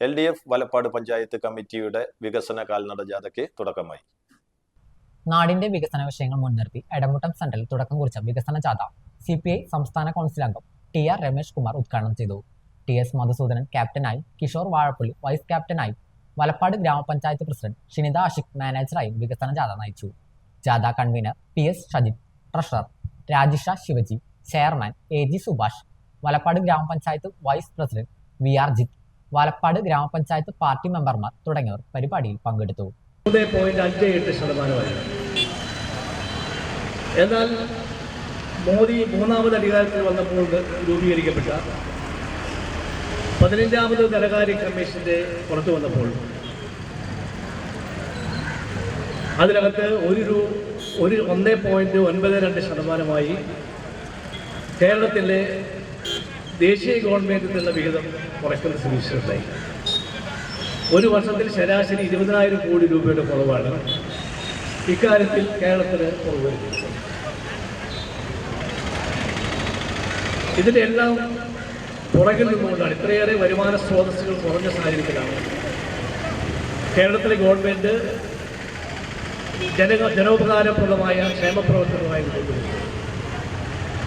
L D F Valappad panchayat കമ്മിറ്റിയുടെ വികസന കാൽനട ജാഥയ്ക്ക് തുടക്കമായി. നാടിന്റെ വികസന വിഷയങ്ങൾ മുൻനിർത്തി എടമുട്ടം സെന്ററിൽ തുടക്കം കുറിച്ച വികസന ജാഥ സി പി ഐ സംസ്ഥാന കൗൺസിൽ അംഗം ടി ആർ രമേശ് കുമാർ ഉദ്ഘാടനം ചെയ്തു. ടി എസ് മധുസൂദനൻ ക്യാപ്റ്റനായി കിഷോർ വാഴപ്പള്ളി വൈസ് ക്യാപ്റ്റനായി വലപ്പാട് ഗ്രാമപഞ്ചായത്ത് പ്രസിഡന്റ് ഷിനിത ആഷിഖ് മാനേജറായും വികസന ജാഥ നയിച്ചു. ജാഥ convener P S Shajith treasurer Rajisha Shivaji chairman A G Subhash Valappad ഗ്രാമപഞ്ചായത്ത് vice president V R Jith Valappad ഗ്രാമപഞ്ചായത്ത് പാർട്ടി മെമ്പർമാർ തുടങ്ങിയവർ പരിപാടിയിൽ പങ്കെടുത്തു. എന്നാൽ മോദി മൂന്നാമത് അധികാരത്തിൽ വന്നപ്പോൾ രൂപീകരിക്കപ്പെട്ട പതിനഞ്ചാമത് ധനകാര്യ കമ്മീഷന്റെ പുറത്തു വന്നപ്പോൾ അതിനകത്ത് ഒരു ഒരു ഒന്ന് പോയിന്റ് ഒൻപത് രണ്ട് ശതമാനമായി കേരളത്തിലെ ദേശീയ ഗവൺമെന്റിൽ നിന്നുള്ള വിഹിതം കുറയ്ക്കുന്ന സുനിശ്ചിതമായി ഒരു വർഷത്തിൽ ശരാശരി ഇരുപതിനായിരം കോടി രൂപയുടെ കുറവാണ്. ഇക്കാര്യത്തിൽ കേരളത്തിന് കുറവ് ഇതിലെല്ലാം പുറകിൽ നിന്നുകൊണ്ടാണ് ഇത്രയേറെ വരുമാന സ്രോതസ്സുകൾ കുറഞ്ഞ സാഹചര്യത്തിലാണ് കേരളത്തിലെ ഗവൺമെന്റ് ജന ജനോപകാരപ്രദമായ ക്ഷേമപ്രവർത്തനമായി കൊണ്ടുവരുന്നത്